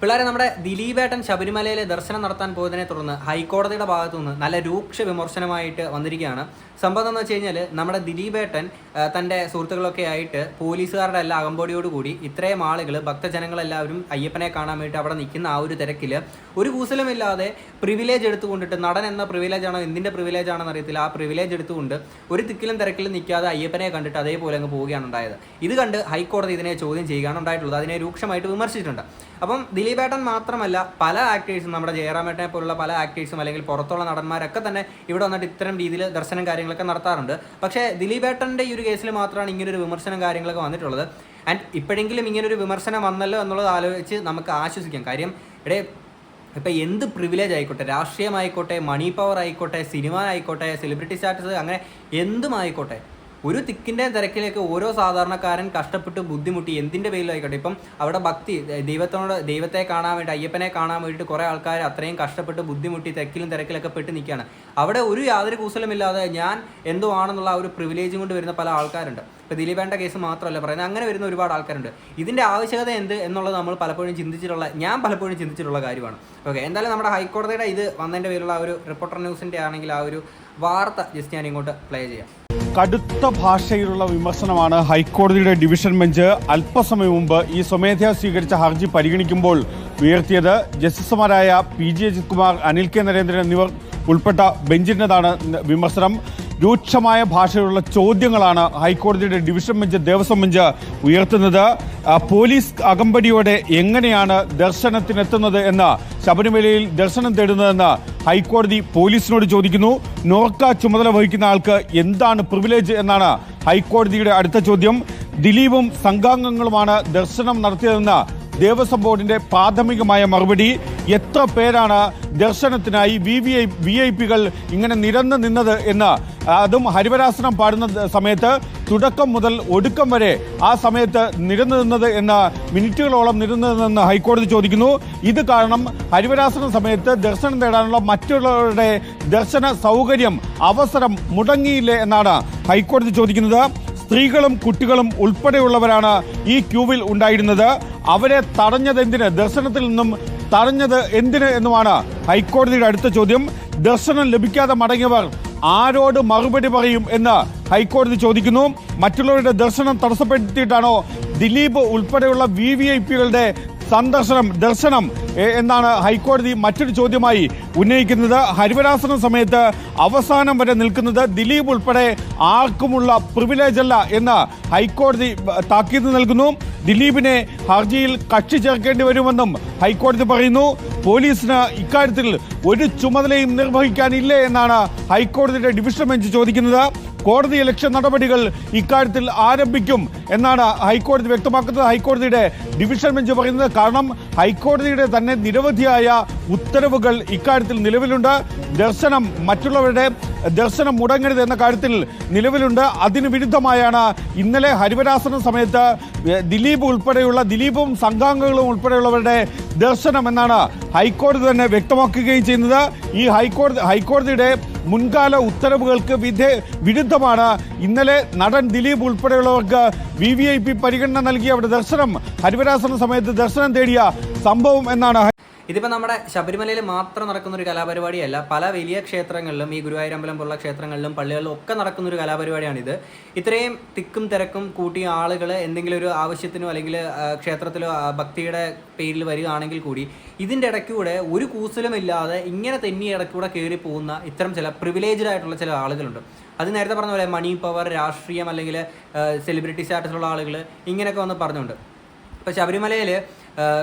പിള്ളേരെ നമ്മുടെ ദിലീപേട്ടൻ ശബരിമലയിലെ ദർശനം നടത്താൻ പോയതിനെ തുടർന്ന് ഹൈക്കോടതിയുടെ ഭാഗത്തു നിന്ന് നല്ല രൂക്ഷ വിമർശനമായിട്ട് വന്നിരിക്കുകയാണ്. സംഭവം എന്ന് വെച്ച് കഴിഞ്ഞാൽ നമ്മുടെ ദിലീപേട്ടൻ തന്റെ സുഹൃത്തുക്കളൊക്കെ ആയിട്ട് പോലീസുകാരുടെ എല്ലാ അകമ്പടിയോടുകൂടി ഇത്രയും ആളുകൾ ഭക്തജനങ്ങളെല്ലാവരും അയ്യപ്പനെ കാണാൻ വേണ്ടി അവിടെ നിൽക്കുന്ന ആ ഒരു തിരക്കിൽ ഒരു കൂസലുമില്ലാതെ പ്രിവിലേജ് എടുത്തുകൊണ്ടിട്ട് നടൻ എന്ന പ്രിവിലേജ് ആണോ എന്തിന്റെ പ്രിവിലേജ് ആണെന്ന് അറിയത്തില്ല. ആ പ്രിവിലേജ് എടുത്തുകൊണ്ട് ഒരു തിക്കിലും തിരക്കിലും നിൽക്കാതെ അയ്യപ്പനെ കണ്ടിട്ട് അതേപോലെ അങ്ങ് പോവുകയാണ് ഉണ്ടായത്. ഇത് കണ്ട് ഹൈക്കോടതി ഇതിനെ ചോദ്യം ചെയ്യുകയാണ് ഉണ്ടായിട്ടുള്ളത്. അതിനെ രൂക്ഷമായിട്ട് വിമർശിച്ചിട്ടുണ്ട്. അപ്പം ദിലീപേട്ടൻ മാത്രമല്ല പല ആക്ടേഴ്സും നമ്മുടെ ജയറാമേട്ടനെ പോലുള്ള പല ആക്ടേഴ്സും അല്ലെങ്കിൽ പുറത്തുള്ള നടന്മാരൊക്കെ തന്നെ ഇവിടെ വന്നിട്ട് ഇത്തരം രീതിയിൽ ദർശനം കാര്യങ്ങളൊക്കെ നടത്താറുണ്ട്. പക്ഷേ ദിലീപേട്ടന്റെ ഈ ഒരു കേസിൽ മാത്രമാണ് ഇങ്ങനൊരു വിമർശനം കാര്യങ്ങളൊക്കെ വന്നിട്ടുള്ളത്. ആൻഡ് ഇപ്പോഴെങ്കിലും ഇങ്ങനൊരു വിമർശനം വന്നല്ലോ എന്നുള്ളത് ആലോചിച്ച് നമുക്ക് ആശ്വസിക്കാം. കാര്യം ഇടേ ഇപ്പം എന്ത് പ്രിവിലേജ് ആയിക്കോട്ടെ രാഷ്ട്രീയമായിക്കോട്ടെ മണി പവർ ആയിക്കോട്ടെ സിനിമ ആയിക്കോട്ടെ സെലിബ്രിറ്റി സ്റ്റാറ്റസ് അങ്ങനെ എന്തും ആയിക്കോട്ടെ ഒരു തിക്കിന്റെ തിരക്കിലേക്ക് ഓരോ സാധാരണക്കാരൻ കഷ്ടപ്പെട്ട് ബുദ്ധിമുട്ടി എന്തിന്റെ പേരിലായിക്കോട്ടെ? ഇപ്പം അവിടെ ഭക്തി ദൈവത്തോട് ദൈവത്തെ കാണാൻ വേണ്ടി അയ്യപ്പനെ കാണാൻ വേണ്ടിയിട്ട് കുറേ ആൾക്കാർ അത്രയും കഷ്ടപ്പെട്ട് ബുദ്ധിമുട്ടി തിരക്കിലും തിരക്കിലൊക്കെ പെട്ട് നിൽക്കുകയാണ്. അവിടെ ഒരു യാതൊരു കൂസലമില്ലാതെ ഞാൻ എന്തോ ആണെന്നുള്ള ഒരു പ്രിവിലേജും കൊണ്ട് വരുന്ന പല ആൾക്കാരുണ്ട്. ഇപ്പോൾ ദിലീപേണ്ട കേസ് മാത്രമല്ല പറയുന്നത്. അങ്ങനെ വരുന്ന ഒരുപാട് ആൾക്കാരുണ്ട്. ഇതിന്റെ ആവശ്യകത എന്ത് എന്നുള്ളത് നമ്മൾ പലപ്പോഴും ചിന്തിച്ചിട്ടുള്ള ഞാൻ പലപ്പോഴും ചിന്തിച്ചിട്ടുള്ള കാര്യമാണ്. ഓക്കെ എന്തായാലും നമ്മുടെ ഹൈക്കോടതിയുടെ ഇത് വന്നതിന്റെ പേരിലുള്ള ആ ഒരു റിപ്പോർട്ടർ ന്യൂസിന്റെ ആണെങ്കിൽ ആ ഒരു വാർത്ത ജസ്റ്റ് ഞാൻ ഇങ്ങോട്ട് പ്ലേ ചെയ്യാം. കടുത്ത ഭാഷയിലുള്ള വിമർശനമാണ് ഹൈക്കോടതിയുടെ ഡിവിഷൻ ബെഞ്ച് അല്പസമയം മുമ്പ് ഈ സ്വമേധയാ സ്വീകരിച്ച ഹർജി പരിഗണിക്കുമ്പോൾ ഉയർത്തിയത് ജസ്റ്റിസുമാരായ P G Ajith Kumar Anil K Narendran എന്നിവർ ഉൾപ്പെട്ട ബെഞ്ചിന്റെതാണ് വിമർശനം. രൂക്ഷമായ ഭാഷയിലുള്ള ചോദ്യങ്ങളാണ് ഹൈക്കോടതിയുടെ ഡിവിഷൻ ബെഞ്ച് ദേവസ്വം ബെഞ്ച് ഉയർത്തുന്നത്. പോലീസ് അകമ്പടിയോടെ എങ്ങനെയാണ് ദർശനത്തിനെത്തുന്നത് എന്ന് ശബരിമലയിൽ ദർശനം തേടുന്നതെന്ന് ഹൈക്കോടതി പോലീസിനോട് ചോദിക്കുന്നു. നോർക്ക ചുമതല വഹിക്കുന്ന ആൾക്ക് എന്താണ് പ്രിവിലേജ് എന്നാണ് ഹൈക്കോടതിയുടെ അടുത്ത ചോദ്യം. ദിലീപും സംഘാംഗങ്ങളുമാണ് ദർശനം നടത്തിയതെന്ന് ദേവസ്വം ബോർഡിന്റെ പ്രാഥമികമായ മറുപടി. എത്ര പേരാണ് ദർശനത്തിനായി V V I V I പികൾ ഇങ്ങനെ നിരന്ന് നിന്നത് എന്ന് അതും ഹരിവരാസനം പാടുന്ന സമയത്ത് തുടക്കം മുതൽ ഒടുക്കം വരെ ആ സമയത്ത് നിരന്നു നിന്നത് എന്ന് മിനിറ്റുകളോളം നിരന്നു നിന്നെന്ന് ഹൈക്കോടതി ചോദിക്കുന്നു. ഇത് കാരണം ഹരിവരാസന സമയത്ത് ദർശനം നേടാനുള്ള മറ്റുള്ളവരുടെ ദർശന സൗകര്യം അവസരം മുടങ്ങിയില്ലേ എന്നാണ് ഹൈക്കോടതി ചോദിക്കുന്നത്. സ്ത്രീകളും കുട്ടികളും ഉൾപ്പെടെയുള്ളവരാണ് ഈ ക്യൂവിൽ ഉണ്ടായിരുന്നത്. അവരെ തടഞ്ഞത് എന്തിന് ദർശനത്തിൽ നിന്നും തടഞ്ഞത് എന്തിന് എന്നുമാണ് ഹൈക്കോടതിയുടെ അടുത്ത ചോദ്യം. ദർശനം ലഭിക്കാതെ മടങ്ങിയവർ ആരോട് മറുപടി പറയും എന്ന് ഹൈക്കോടതി ചോദിക്കുന്നു. മറ്റുള്ളവരുടെ ദർശനം തടസ്സപ്പെടുത്തിയിട്ടാണോ ദിലീപ് ഉൾപ്പെടെയുള്ള വി വി ഐ പികളുടെ സന്ദർശനം ദർശനം എന്നാണ് ഹൈക്കോടതി മറ്റൊരു ചോദ്യമായി ഉന്നയിക്കുന്നത്. ഹരിവരാസന സമയത്ത് അവസാനം വരെ നിൽക്കുന്നത് ദിലീപ് ഉൾപ്പെടെ ആർക്കുമുള്ള പ്രിവിലേജ് അല്ല എന്ന് ഹൈക്കോടതി താക്കീത് നൽകുന്നു. ദിലീപിനെ ഹർജിയിൽ കക്ഷി ചേർക്കേണ്ടി വരുമെന്നും ഹൈക്കോടതി പറയുന്നു. പോലീസിന് ഇക്കാര്യത്തിൽ ഒരു ചുമതലയും നിർവഹിക്കാനില്ലേ എന്നാണ് ഹൈക്കോടതിയുടെ ഡിവിഷൻ ബെഞ്ച് ചോദിക്കുന്നത്. കോടതി ഇലക്ഷൻ നടപടികൾ ഇക്കാര്യത്തിൽ ആരംഭിക്കും എന്നാണ് ഹൈക്കോടതി വ്യക്തമാക്കുന്നത്. ഹൈക്കോടതിയുടെ ഡിവിഷൻ ബെഞ്ച് പറയുന്നത് കാരണം ഹൈക്കോടതിയുടെ തന്നെ നിരവധിയായ ഉത്തരവുകൾ ഇക്കാര്യത്തിൽ നിലവിലുണ്ട്. ദർശനം മറ്റുള്ളവരുടെ ദർശനം മുടങ്ങരുത് എന്ന കാര്യത്തിൽ നിലവിലുണ്ട്. അതിന് വിരുദ്ധമായാണ് ഇന്നലെ ഹരിവരാസന സമയത്ത് ദിലീപ് ഉൾപ്പെടെയുള്ള ദിലീപും സംഘാംഗങ്ങളും ഉൾപ്പെടെയുള്ളവരുടെ ദർശനം എന്നാണ് ഹൈക്കോടതി തന്നെ വ്യക്തമാക്കുകയും ചെയ്യുന്നത്. ഈ ഹൈക്കോടതി ഹൈക്കോടതിയുടെ മുൻകാല ഉത്തരവുകൾക്ക് വിധേ വിരുദ്ധമാണ്. ഇന്നലെ നടൻ ദിലീപ് ഉൾപ്പെടെയുള്ളവർക്ക് വി വി ഐ പി പരിഗണന നൽകി അവിടെ ദർശനം. ഹരിവരാസന സമയത്ത് ദർശനം തേടിയ സംഭവം എന്നാണ് ഇതിപ്പോൾ നമ്മുടെ ശബരിമലയിൽ മാത്രം നടക്കുന്ന ഒരു കലാപരിപാടിയല്ല പല വലിയ ക്ഷേത്രങ്ങളിലും ഈ ഗുരുവായൂരമ്പലം പോലുള്ള ക്ഷേത്രങ്ങളിലും പള്ളികളിലും ഒക്കെ നടക്കുന്ന ഒരു കലാപരിപാടിയാണിത്. ഇത്രയും തിക്കും തിരക്കും കൂട്ടിയ ആളുകൾ എന്തെങ്കിലും ഒരു ആവശ്യത്തിനോ അല്ലെങ്കിൽ ക്ഷേത്രത്തിലോ ഭക്തിയുടെ പേരിൽ വരികയാണെങ്കിൽ കൂടി ഇതിന്റെ ഇടയ്ക്കൂടെ ഒരു കൂസലുമില്ലാതെ ഇങ്ങനെ തെന്നി ഇടയ്ക്കൂടെ കയറി പോകുന്ന ഇത്തരം ചില പ്രിവിലേജ്ഡ് ആയിട്ടുള്ള ചില ആളുകളുണ്ട്. അത് നേരത്തെ പറഞ്ഞ പോലെ മണി പവർ രാഷ്ട്രീയം അല്ലെങ്കിൽ സെലിബ്രിറ്റി സ്റ്റാറ്റസുള്ള ആളുകൾ ഇങ്ങനെയൊക്കെ വന്ന് പറഞ്ഞുണ്ട് ഇപ്പോൾ ശബരിമലയിൽ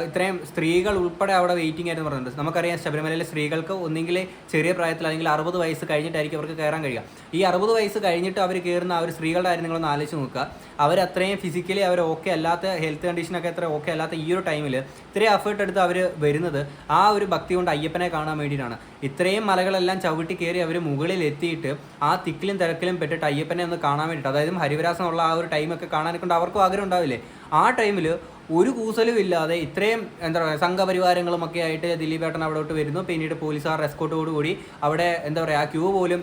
ഇത്രയും സ്ത്രീകൾ ഉൾപ്പെടെ അവിടെ വെയിറ്റിംഗ് ആയിരുന്നു പറഞ്ഞിട്ടുണ്ട് നമുക്കറിയാം ശബരിമലയിലെ സ്ത്രീകൾക്ക് ഒന്നെങ്കിൽ ചെറിയ പ്രായത്തിൽ അല്ലെങ്കിൽ അറുപത് വയസ്സ് കഴിഞ്ഞിട്ടായിരിക്കും അവർക്ക് കയറാൻ കഴിയുക. ഈ അറുപത് വയസ്സ് കഴിഞ്ഞിട്ട് അവർ കയറുന്ന ആ ഒരു സ്ത്രീകളുടെ കാര്യം നിങ്ങളൊന്ന് ആലോചിച്ച് നോക്കുക. അവർ അത്രയും ഫിസിക്കലി അവർ ഓക്കെ അല്ലാത്ത ഹെൽത്ത് കണ്ടീഷനൊക്കെ അത്ര ഓക്കെ അല്ലാത്ത ഈ ഒരു ടൈമിൽ ഇത്രയും എഫേർട്ട് എടുത്ത് അവർ വരുന്നത് ആ ഒരു ഭക്തി കൊണ്ട് അയ്യപ്പനെ കാണാൻ വേണ്ടിയിട്ടാണ്. ഇത്രയും മലകളെല്ലാം ചവിട്ടി കയറി അവർ മുകളിൽ എത്തിയിട്ട് ആ തിക്കിലും തിരക്കിലും പെട്ടിട്ട് അയ്യപ്പനെ ഒന്ന് കാണാൻ വേണ്ടിയിട്ട് അതായത് ഹരിവരാസനുള്ള ആ ഒരു ടൈമൊക്കെ കാണാനൊക്കെ കൊണ്ട് അവർക്കും ആഗ്രഹം ഉണ്ടാവില്ലേ? ആ ടൈമിൽ ഒരു കൂസലും ഇല്ലാതെ ഇത്രയും എന്താ പറയുക സംഘപരിവാരങ്ങളും ഒക്കെ ആയിട്ട് ദിലീപേട്ടൻ അവിടോട്ട് വരുന്നു. പിന്നീട് പോലീസുകാർ എസ്കോട്ടോട് കൂടി അവിടെ എന്താ പറയുക ആ ക്യൂ പോലും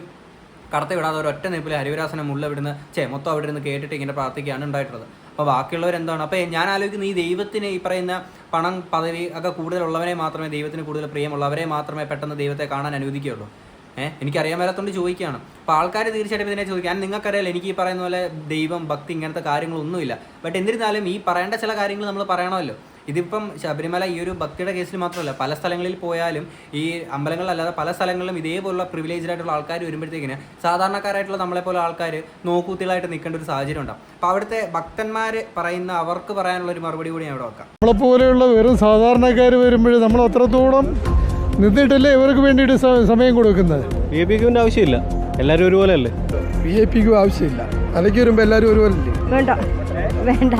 കടത്തി വിടാതെ ഒരൊറ്റ നിപ്പിൽ ഹരിവരാസനം ഉള്ള ഇവിടുന്ന് ചേ മൊത്തം അവിടെ നിന്ന് കേട്ടിട്ട് ഇങ്ങനെ പ്രാർത്ഥിക്കുകയാണ് ഉണ്ടായിട്ടുള്ളത്. അപ്പോൾ ബാക്കിയുള്ളവർ എന്താണ്? അപ്പോൾ ഞാൻ ആലോചിക്കുന്നത് ഈ ദൈവത്തിന് ഈ പറയുന്ന പണം പദവി ഒക്കെ കൂടുതലുള്ളവരെ മാത്രമേ ദൈവത്തിന് കൂടുതൽ പ്രിയമുള്ളവരെ മാത്രമേ പെട്ടെന്ന് ദൈവത്തെ കാണാൻ അനുവദിക്കുകയുള്ളൂ. ഏഹ് എനിക്കറിയാൻ വരാത്തോണ്ട് ചോദിക്കുകയാണ്. അപ്പോൾ ആൾക്കാർ തീർച്ചയായിട്ടും ഇതിനെ ചോദിക്കാൻ നിങ്ങൾക്കറിയാലോ എനിക്ക് ഈ പറയുന്ന പോലെ ദൈവം ഭക്തി ഇങ്ങനത്തെ കാര്യങ്ങളൊന്നുമില്ല. ബട്ട് എന്നിരുന്നാലും ഈ പറയേണ്ട ചില കാര്യങ്ങൾ നമ്മൾ പറയണമല്ലോ. ഇതിപ്പം ശബരിമല ഈ ഒരു ഭക്തിയുടെ കേസിൽ മാത്രമല്ല പല സ്ഥലങ്ങളിൽ പോയാലും ഈ അമ്പലങ്ങളിലല്ലാതെ പല സ്ഥലങ്ങളിലും ഇതേപോലുള്ള പ്രിവിലേജ്ഡ് ആയിട്ടുള്ള ആൾക്കാർ വരുമ്പോഴത്തേക്കിന് സാധാരണക്കാരായിട്ടുള്ള നമ്മളെപ്പോലെ ആൾക്കാർ നോക്കൂത്തികളായിട്ട് നിൽക്കേണ്ട ഒരു സാഹചര്യം ഉണ്ടാവും. അപ്പോൾ അവിടുത്തെ ഭക്തന്മാർ പറയുന്ന അവർക്ക് പറയാനുള്ള ഒരു മറുപടി കൂടി ഞാൻ ഇവിടെ വെക്കാം. നമ്മളെപ്പോലെയുള്ള വെറും സാധാരണക്കാർ വരുമ്പോൾ നമ്മൾ അത്രത്തോളം നിന്നിട്ടല്ലേ ഇവർക്ക് വേണ്ടിയിട്ട് സമയം കൊടുക്കുന്നത്? ബി ജെ പിക്ക് ആവശ്യമില്ല. എല്ലാവരും ഒരുപോലെ അല്ലേ ബി ജെ പിക്കും ആവശ്യമില്ല. അലക്കി വരുമ്പോൾ എല്ലാവരും ഒരുപോലെ വേണ്ട. വേണ്ട.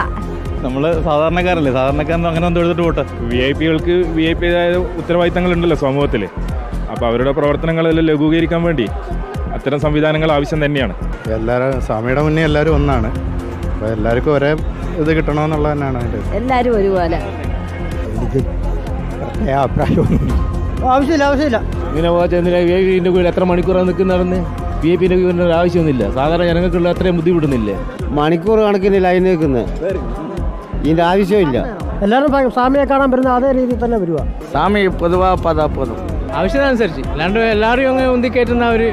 നമ്മൾ സാധാരണക്കാരല്ലേ? സാധാരണക്കാരൻ അങ്ങനെ ഒന്നും എടുത്തിട്ട് പോട്ടെ. വി ഐ പികൾക്ക് വി ഐ പി ഉത്തരവാദിത്തങ്ങളുണ്ടല്ലോ സമൂഹത്തിൽ അപ്പോൾ അവരുടെ പ്രവർത്തനങ്ങളെല്ലാം ലഘൂകരിക്കാൻ വേണ്ടി അത്തരം സംവിധാനങ്ങൾ ആവശ്യം തന്നെയാണ്. എല്ലാവരും സ്വാമിയുടെ മുന്നേ എല്ലാവരും ഒന്നാണ്. അപ്പോൾ എല്ലാവർക്കും ഒരേ ഇത് കിട്ടണമെന്നുള്ളത് തന്നെയാണ് എല്ലാവരും എല്ലാരും ഒരുപോലെ. എനിക്ക് പ്രത്യേക അഭിപ്രായമൊന്നും ആവശ്യമില്ല ആവശ്യമില്ല. ഇങ്ങനെ എന്തിനാ വി ഐ പിന്റെ കൂടെ എത്ര മണിക്കൂറാണ് നിൽക്കുന്നതെന്ന്? വി ഐ പിന്റെ ഒരു ആവശ്യമൊന്നുമില്ല. സാധാരണ ജനങ്ങൾക്കുള്ള അത്രയും ബുദ്ധിമുട്ടുന്നില്ലേ മണിക്കൂർ കണക്കിന് ലൈൻ നിൽക്കുന്നത് ഇതിന്റെ ആവശ്യമില്ല. എല്ലാവരും സ്വാമിയെ കാണാൻ വരുന്ന അതേ രീതിയിൽ തന്നെ വരുക സ്വാമി പൊതുവാ പതാ പൊതു ആവശ്യത്തിനനുസരിച്ച് അല്ലാണ്ട് എല്ലാവരും അങ്ങ് ഉന്തിക്കയറ്റുന്ന ഒരു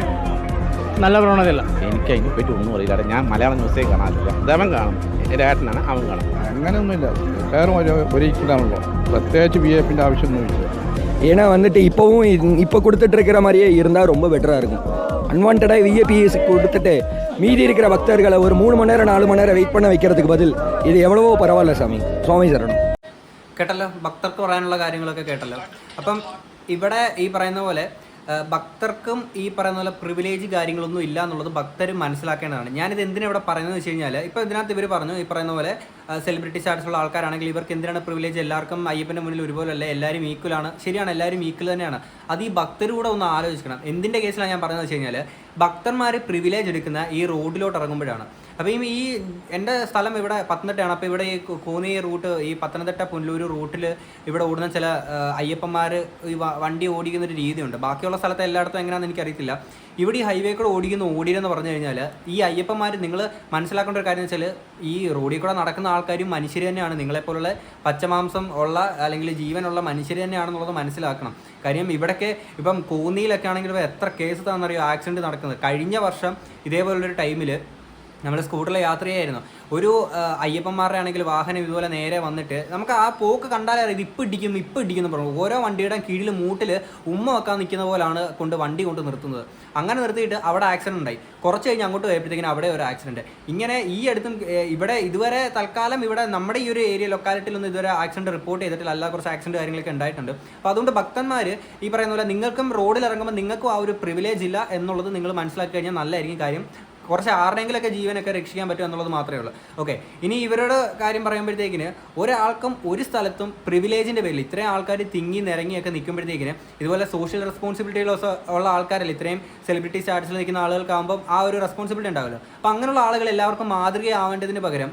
നല്ല പ്രവണതയല്ല. എനിക്ക് അതിനെ പറ്റി ഒന്നും അറിയില്ല. കാരണം ഞാൻ മലയാളം ന്യൂസേ കാണാറില്ല. അതവൻ കാണും. എന്റെ ഏട്ടനാണ് അവൻ കാണും. അങ്ങനെയൊന്നുമില്ല. വേറെ ഒരിക്കലാണല്ലോ പ്രത്യേകിച്ച് ബി എഫിന്റെ ആവശ്യമൊന്നുമില്ല. ஏன்னா வந்துட்டு இப்போவும் இ- இப்போ கொடுத்துட்டு இருக்கிற மாதிரியே இருந்தால் ரொம்ப பெட்டராக இருக்கும் அன்வான்டாக விஏபிஎஸ் கொடுத்துட்டு மீதி இருக்கிற பக்தர்களை ஒரு மூணு மணி நேரம் நாலு மணி நேரம் வெயிட் பண்ண வைக்கிறதுக்கு பதில் இது எவ்வளவோ பரவாயில்ல சாமி சுவாமி சரணம் കേട്ടല്ലോ ഭക്തർക്ക് പറയാനുള്ള കാര്യങ്ങളൊക്കെ കേട്ടല്ലോ അപ്പം ഇവിടെ ഈ പറയുന്ന പോലെ ആ, ഭക്തർക്കും ഈ പറയുന്ന പോലെ പ്രിവിലേജ് കാര്യങ്ങളൊന്നും ഇല്ല എന്നുള്ളത് ഭക്തർ മനസ്സിലാക്കേണ്ടതാണ്. ഞാനിത് എന്തിനാണ് ഇവിടെ പറയുന്നത് വെച്ച് കഴിഞ്ഞാൽ ഇപ്പോൾ ഇതിനകത്ത് ഇവർ പറഞ്ഞു ഈ പറയുന്ന പോലെ സെലിബ്രിറ്റി സ്റ്റാറ്റസ് ഉള്ള ആൾക്കാരാണെങ്കിൽ ഇവർക്ക് എന്തിനാണ് പ്രിവിലേജ് എല്ലാവർക്കും അയ്യപ്പന്റെ മുന്നിൽ ഒരുപോലെ അല്ല എല്ലാവരും ഈക്വലാണ് ശരിയാണ് എല്ലാവരും ഈക്വൽ തന്നെയാണ്. അത് ഈ ഭക്തർ കൂടെ ഒന്ന് ആലോചിക്കണം. എന്തിന്റെ കേസിലാണ് ഞാൻ പറയുന്നത് വെച്ച് കഴിഞ്ഞാൽ ഭക്തന്മാർ പ്രിവിലേജ് എടുക്കുന്ന ഈ റോഡിലോട്ട് ഇറങ്ങുമ്പോഴാണ്. അപ്പോൾ ഈ എന്റെ സ്ഥലം ഇവിടെ പത്തനംതിട്ടയാണ്. അപ്പോൾ ഇവിടെ ഈ കൂനി കോന്നി റൂട്ട് ഈ പത്തനംതിട്ട പുനലൂർ റൂട്ടിൽ ഇവിടെ ഓടുന്ന ചില അയ്യപ്പന്മാർ ഈ വണ്ടി ഓടിക്കുന്ന ഒരു രീതിയുണ്ട്. ബാക്കിയുള്ള സ്ഥലത്ത് എല്ലായിടത്തും എങ്ങനെയാണെന്ന് എനിക്കറിയത്തില്ല. ഇവിടെ ഈ ഹൈവേ കൂടെ ഓടിക്കുന്ന ഓടിയെന്ന് പറഞ്ഞു കഴിഞ്ഞാൽ ഈ അയ്യപ്പന്മാർ നിങ്ങൾ മനസ്സിലാക്കേണ്ട ഒരു കാര്യം വെച്ചാൽ ഈ റോഡിൽ കൂടെ നടക്കുന്ന ആൾക്കാരും മനുഷ്യർ തന്നെയാണ്. നിങ്ങളെപ്പോലുള്ള പച്ചമാംസം ഉള്ള അല്ലെങ്കിൽ ജീവനുള്ള മനുഷ്യർ തന്നെയാണെന്നുള്ളത് മനസ്സിലാക്കണം. കാര്യം ഇവിടൊക്കെ ഇപ്പം കോന്നിയിലൊക്കെ ആണെങ്കിൽ എത്ര കേസ് താണെന്നറിയോ ആക്സിഡന്റ് നടക്കുന്നത്. കഴിഞ്ഞ വർഷം ഇതേപോലുള്ളൊരു ടൈമിൽ നമ്മൾ സ്കൂട്ടറിൽ യാത്ര ചെയ്യായിരുന്നു. ഒരു അയ്യപ്പന്മാരുടെ ആണെങ്കിൽ വാഹനം ഇതുപോലെ നേരെ വന്നിട്ട് നമുക്ക് ആ പോക്ക് കണ്ടാലേ അറിയാം ഇത് ഇപ്പം ഇടിക്കും ഇപ്പം ഇടിക്കുന്നു പറഞ്ഞു. ഓരോ വണ്ടിയുടെ കീഴിൽ മൂട്ടിൽ ഉമ്മ വെക്കാൻ നിൽക്കുന്ന പോലാണ് കൊണ്ട് വണ്ടി കൊണ്ട് നിർത്തുന്നത്. അങ്ങനെ നിർത്തിയിട്ട് അവിടെ ആക്സിഡന്റ് ഉണ്ടായി. കുറച്ച് കഴിഞ്ഞ് അങ്ങോട്ട് പോയപ്പോഴത്തേക്കിനും അവിടെ ഒരു ആക്സിഡന്റ് ഇങ്ങനെ ഈ അടുത്തും ഇവിടെ ഇതുവരെ തൽക്കാലം ഇവിടെ നമ്മുടെ ഈ ഒരു ഏരിയ ലൊക്കാലിറ്റിയിലൊന്നും ഇതുവരെ ആക്സിഡന്റ് റിപ്പോർട്ട് ചെയ്തിട്ടില്ല. അല്ല കുറച്ച് ആക്സിഡന്റ് കാര്യങ്ങളൊക്കെ ഉണ്ടായിട്ടുണ്ട്. അപ്പോൾ അതുകൊണ്ട് ഭക്തന്മാർ ഈ പറയുന്ന പോലെ നിങ്ങൾക്കും റോഡിൽ ഇറങ്ങുമ്പോൾ നിങ്ങൾക്കും ആ ഒരു പ്രിവിലേജ് ഇല്ല എന്നുള്ളത് നിങ്ങൾ മനസ്സിലാക്കി കഴിഞ്ഞാൽ നല്ലതായിരിക്കും കാര്യം. കുറച്ച് ആരുടെയെങ്കിലൊക്കെ ജീവനൊക്കെ രക്ഷിക്കാൻ പറ്റും എന്നുള്ളത് മാത്രമേ ഉള്ളൂ. ഓക്കെ ഇനി ഇവരുടെ കാര്യം പറയുമ്പോഴത്തേക്കിന് ഒരാൾക്കും ഒരു സ്ഥലത്തും പ്രിവിലേജിന്റെ പേരിൽ ഇത്രയും ആൾക്കാർ തിങ്ങി നിരങ്ങിയൊക്കെ നിൽക്കുമ്പോഴത്തേക്കിന് ഇതുപോലെ സോഷ്യൽ റെസ്പോൺസിബിലിറ്റികൾ ഉള്ള ആൾക്കാരല്ല ഇത്രയും സെലിബ്രിറ്റി സ്റ്റാറ്റസിൽ നിൽക്കുന്ന ആളുകൾക്കാകുമ്പോൾ ആ ഒരു റെസ്പോൺസിബിലിറ്റി ഉണ്ടാവില്ല. അപ്പോൾ അങ്ങനെയുള്ള ആളുകൾ എല്ലാവർക്കും മാതൃകയാവേണ്ടതിന് പകരം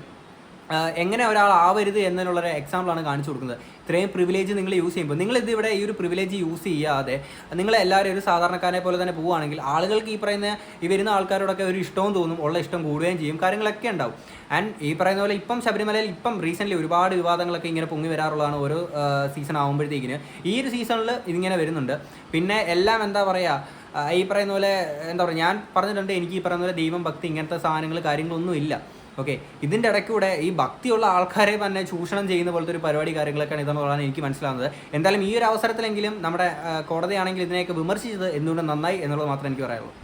എങ്ങനെ ഒരാൾ ആവരുത് എന്നതിനുള്ളൊരു എക്സാമ്പിളാണ് കാണിച്ചു കൊടുക്കുന്നത്. ഇത്രയും പ്രിവിലേജ് നിങ്ങൾ യൂസ് ചെയ്യുമ്പോൾ നിങ്ങൾ ഇത് ഇവിടെ ഈ ഒരു പ്രിവിലേജ് യൂസ് ചെയ്യാതെ നിങ്ങൾ എല്ലാവരും ഒരു സാധാരണക്കാരനെ പോലെ തന്നെ പോവുകയാണെങ്കിൽ ആളുകൾക്ക് ഈ പറയുന്ന ഈ വരുന്ന ആൾക്കാരോടൊക്കെ ഒരു ഇഷ്ടവും തോന്നും ഉള്ള ഇഷ്ടം കൂടുകയും ചെയ്യും കാര്യങ്ങളൊക്കെ ഉണ്ടാവും. ആൻഡ് ഈ പറയുന്ന പോലെ ഇപ്പം ശബരിമലയിൽ ഇപ്പം റീസെന്റ്ലി ഒരുപാട് വിവാദങ്ങളൊക്കെ ഇങ്ങനെ പൊങ്ങി വരാറുള്ളതാണ് ഓരോ സീസൺ ആകുമ്പോഴത്തേക്കിന് ഈ ഒരു സീസണിൽ ഇതിങ്ങനെ വരുന്നുണ്ട്. പിന്നെ എല്ലാം എന്താ പറയുക ഈ പറയുന്ന പോലെ എന്താ പറയുക ഞാൻ പറഞ്ഞിട്ടുണ്ട് എനിക്ക് ഈ പറയുന്ന പോലെ ദൈവം ഭക്തി ഇങ്ങനത്തെ സാധനങ്ങൾ കാര്യങ്ങളൊന്നും ഇല്ല ഓക്കെ ഇതിന്റെ ഇടയ്ക്കൂടെ ഈ ഭക്തിയുള്ള ആൾക്കാരെ തന്നെ ചൂഷണം ചെയ്യുന്ന പോലത്തെ ഒരു പരിപാടി കാര്യങ്ങളൊക്കെയാണ് ഇതെന്നുള്ളതാണ് എനിക്ക് മനസ്സിലാവുന്നത്. എന്തായാലും ഈ ഒരു അവസരത്തിലെങ്കിലും നമ്മുടെ കോടതിയാണെങ്കിൽ ഇതിനെയൊക്കെ വിമർശിച്ചത് എന്തുകൊണ്ട് നന്നായി എന്നുള്ളത് മാത്രമേ എനിക്ക് പറയാനുള്ളൂ.